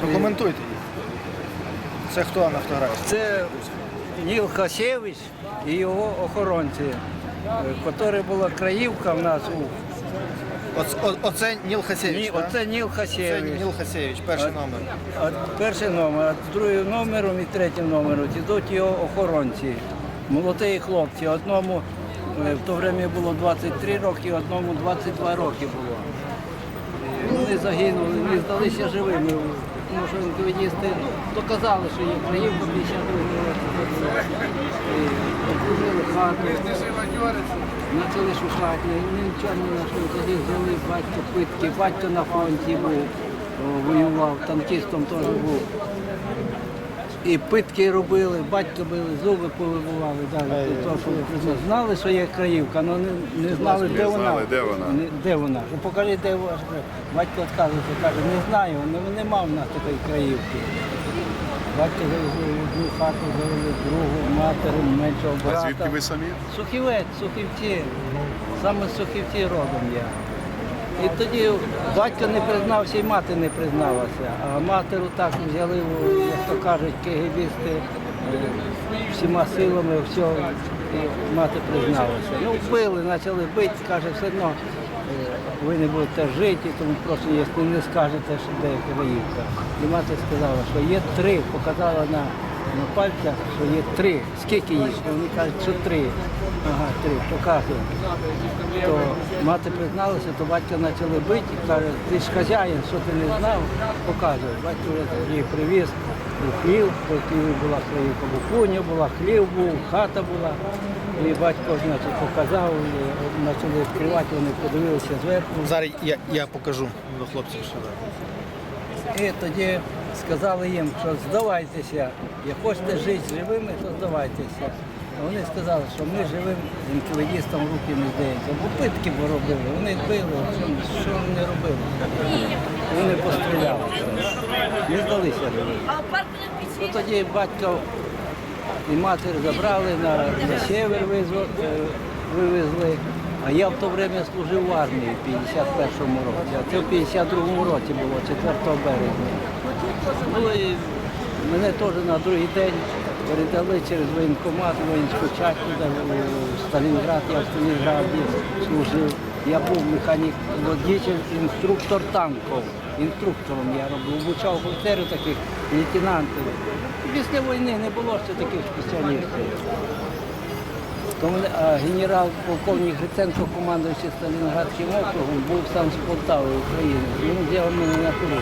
Прокоментуйте їх. Це хто на фотографії? Це Ніл Хасєвич і його охоронці, яка була краївка в нас у о- Оце Ніл Хасєвич, Ні, так? оце Ніл Це Хасєвич. Ніл Хасєвич, перший номер. А перший номер, а другим номером і третім номером йдуть його охоронці. Молоді хлопці. Одному е, в то время було 23 роки, одному 22 роки було. І Вони загинули, не здалися живими. Тому що інквідісти ну, доказали, що є краївка 52 році. І Окружили хату, почали шукати, нічого не знайшли. Тоді взяли батько питки, батько на фронті був, воював, танкістом теж був. І питки робили, батько били, зуби повибивали. Далі, то, що признали. знали, що є краївка, але не, не знали, де вона. знали, де вона. Не- Де вона? Ну, покажи, де край. Батько відказується, каже, не знаю, не, нема в нас такої краївки. Батько завезли одну хату, завели другу, матері, меншого А звідки ви самі? Сухівець, Сухівці. Саме з Сухівці родом я. І тоді батько не признався і мати не призналася. А матеру так взяли, як то кажуть, кегібісти е, всіма силами, все, і мати призналася. Ну, били, почали бити, каже, все одно е, ви не будете жити, тому просто якщо не скажете, що де краївка. І мати сказала, що є три, показала на, на пальцях, що є три. Скільки їх? Вони кажуть, що три. Ага, три, показує. То мати призналася, то батька почали бити і каже, ти ж хазяїн, що ти не знав, показує. Батько вже її привіз у хлів, бо Києві була краївка, Букуня була, хлів був, хата була. І батько значить, показав, і почали відкривати, вони подивилися зверху. Зараз я, я покажу до хлопців сюди. І тоді сказали їм, що здавайтеся, як хочете жити живими, то здавайтеся. Вони сказали, що ми живим інквідістам руки не здається. Бо питки робили, вони били, що, вони робили. Вони постріляли. Не здалися живими. Ну, тоді батько і матір забрали на, на север е, вивезли. А я в то время служив в армії в 51-му році, а це в 52-му році було, 4 березня. Ну і мене теж на другий день передали через воєнкомат, воїнську часть у Сталінград, я в Сталінграді служив. Я був механік, водитель, інструктор танків. Інструктором я робив, обучав офіцерів таких, лейтенантів. Після війни не було ще таких спеціалістів. Генерал-полковник Гриценко, командуючий Сталінградським округом, був сам з Полтави України. Він взяв мене на куру.